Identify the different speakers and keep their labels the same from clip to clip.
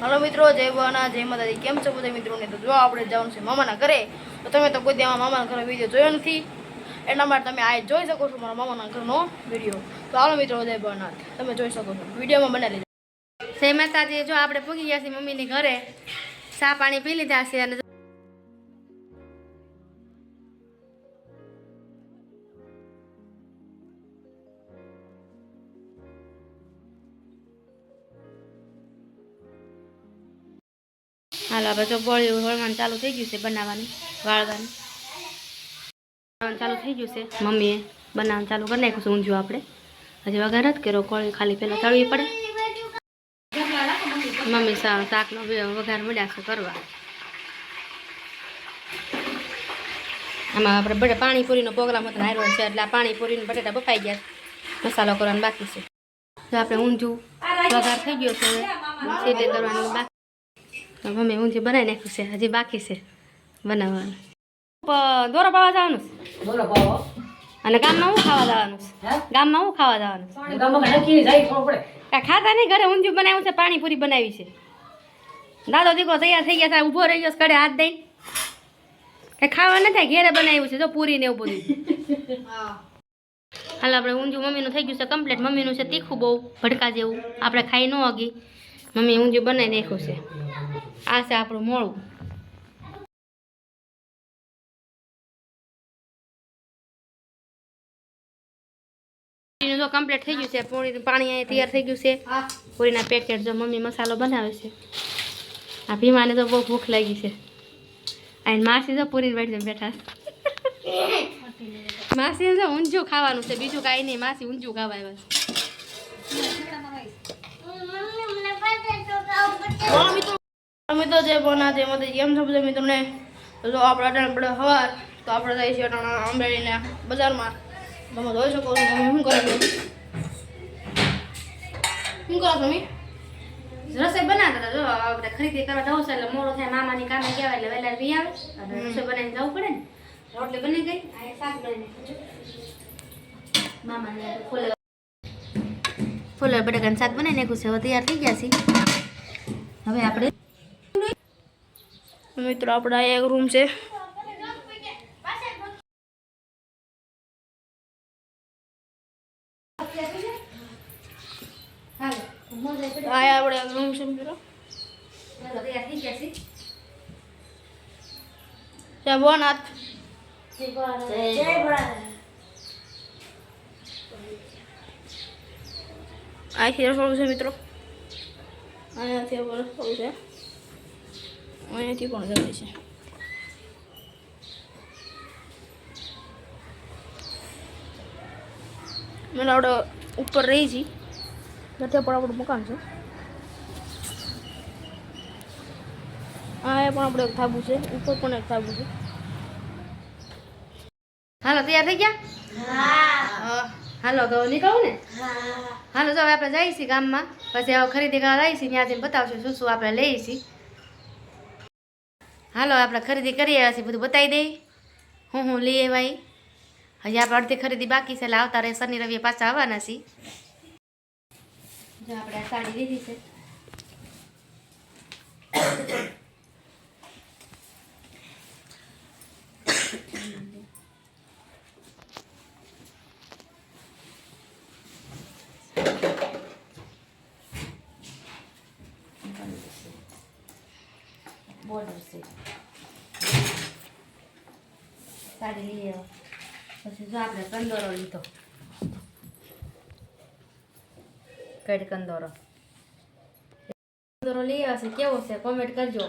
Speaker 1: હાલો મિત્રો, જય ભવાના, જય માતાજી. કેમ છો બધા મિત્રોને? તો જો આપણે જવાનું છે મામાના ઘરે, તો તમે તો કોઈ દેવા મામાના ઘરનો વીડિયો જોયો નથી. એટલા માટે તમે આ જોઈ શકો છો મારા મામાના ઘરનો વીડિયો તો હાલો મિત્રો, જય ભવાનાથ તમે જોઈ શકો છો. વિડીયોમાં બનાવી લેજો
Speaker 2: જય માતાજી, જો આપણે પૂગી ગયા છીએ મમ્મીની ઘરે, ચા પાણી પી લીધા છે અને હાલો હવે તો ગોળી વળવાનું ચાલુ થઈ ગયું છે બનાવવાનું, વાળવાનું. બનાવવાનું ચાલુ થઈ ગયું છે. મમ્મીએ બનાવવાનું ચાલુ કરી નાખ્યું છે ઊંધિયું આપણે. હજી વઘાર જ કર્યો કોળી ખાલી પહેલાં તળવી પડે. મમ્મી શાકનો વઘાર મળ્યા છે કરવા. આમાં આપણે બધા પાણીપુરીનો પ્રોગ્રામ હતો આવ્યો છે, એટલે આ પાણીપુરીને બટેટા બફાઈ ગયા મસાલો કરવાનો બાકી છે. તો આપણે ઊંધું વઘાર થઈ ગયો છે, સીધે કરવાનું બાકી મમ્મી ઊંધિયું બનાવી નાખ્યું છે. હજી બાકી છે બનાવવાનું. દોરો પાવા જવાનું છે?
Speaker 3: પાવો.
Speaker 2: અને ગામમાં હું ખાવા જવાનું છે? ગામમાં હું ખાવા જવાનું ખાતા નહીં? ઘરે ઊંધિયું બનાવ્યું છે પાણીપુરી બનાવી છે. દાદો દીકરો તૈયાર થઈ ગયા છે ઊભો રહી ગયો છે કડે હાથ દઈ કઈ ખાવા ન થાય ઘેરે બનાવ્યું છે જો પૂરી ને એવું બધું. હાલ આપણે ઊંધિયું મમ્મીનું થઈ ગયું છે કમ્પ્લીટ મમ્મીનું છે તીખું બહુ ભડકા જેવું. આપણે ખાઈ ન હગી. મમ્મી ઊંધિયું બનાવી નાખ્યું છે. આ છે આપણું મોળું. પૂરીનું કમ્પ્લીટ થઈ ગયું છે પૂરી પાણી અહીંયા તૈયાર થઈ ગયું છે. પૂરીના પેકેટ જો મમ્મી મસાલો બનાવે છે. આ ભીમાને તો બહુ ભૂખ લાગી છે. અને માસી તો પૂરી બેઠી બેઠા માસી તો ઊંધિયું ખાવાનું છે બીજું કાંઈ નહીં માસી ઊંધિયું ખાવા આવ્યા છે.
Speaker 1: મિત્રો જે જય ભવાના જય માતાજી કેમ છો બધા મિત્રોને જો આપણે અટાણે પડે હવાર તો આપણે જઈએ છે અટાણા અમરેલીના બજારમાં. તમે જોઈ શકો છો તમે શું કરો છો? શું કરો તમે
Speaker 2: રસોઈ બનાવતા હતા જો આપણે ખરીદી કરવા જવું છે એટલે મોડો થાય મામાની કામે ગયા એટલે વહેલા બી આવે. અને રસોઈ બનાવીને જવું પડે ને? રોટલી બની ગઈ? આ શાક બની મામાને ફૂલે ફૂલે બટાકાનું શાક બનાવી નાખ્યું છે તૈયાર થઈ ગયા છે હવે આપણે
Speaker 1: મિત્રો, આપણા આ એક રૂમ છે. આ આપણે એક રૂમ છે મિત્રો. જય અહીંથી રસોડું છે મિત્રો. અહીંયાથી આપણે રસોડું છે. અહીંયાથી પણ જમે છે મને આપણે ઉપર રહી છીએ નથી પણ આપણું મકાન છે હા એ પણ આપણે એક થાબુ છે ઉપર પણ એક થાબુ છે
Speaker 2: હાલો તૈયાર થઈ ગયા? હાલો તો નીકળવું ને. હાલો તો હવે આપણે જઈએ છીએ ગામમાં. પછી હવે ખરીદી કરવા જઈએ ત્યાંથી ત્યાં જઈને બતાવશું શું શું આપણે લઈએ છીએ હાલો, આપણે ખરીદી કરી આવ્યા છીએ બધું બતાવી દઈ હું હું લઈ આવ્યા હજી આપણે અડધી ખરીદી બાકી છે, એટલે આવતા રહે, શનિ, રવિએ પાછા આવવાના છીએ. જો આપણે સાડી લીધી છે. બોર્ડર છે સાડી લઈ આવ્યા પછી જો કડ કંદોરો કંદોરો લઈ આવશે કેવો છે કોમેન્ટ કરજો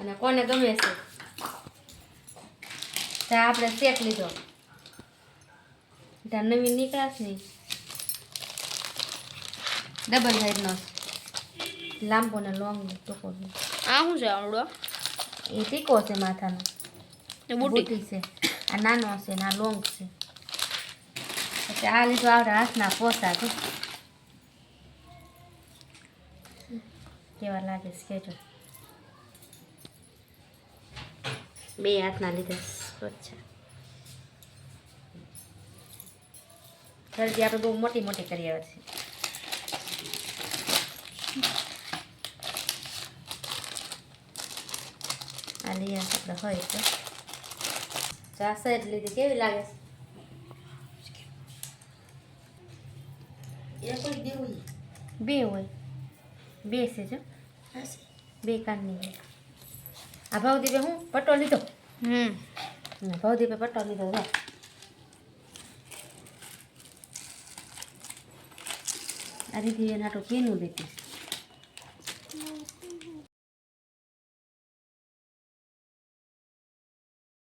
Speaker 2: અને કોને ગમે છે ત્યાં આપણે શેક લીધો ત્યાં નવી નીકળાશ નહીં ડબલ સાઈડનો લાંબો ને લોંગ ટૂંકો
Speaker 1: આ શું છે આવડો
Speaker 2: એ ટીકો છે માથાનો
Speaker 1: બુટી.
Speaker 2: છે. આ નાનો છે ને આ લોંગ છે. પછી આ લીધું આવડે હાથના પોસા છે. કેવા લાગે છે કેજો બે હાથના લીધે સ્વચ્છ ખરીદી આપણે બહુ મોટી મોટી કરી આવે છે. લઈ આપણે હોય તો. ચાસઠ લીધી કેવી લાગે? બે હોય. બે છે જો. બે કાનની હોય. આ ભાવદીપે હું? પટ્ટો લીધો?
Speaker 1: હમ.
Speaker 2: ભાવદીપે પટ્ટો લીધો જો આ દીધી એના તો પીનું લીધી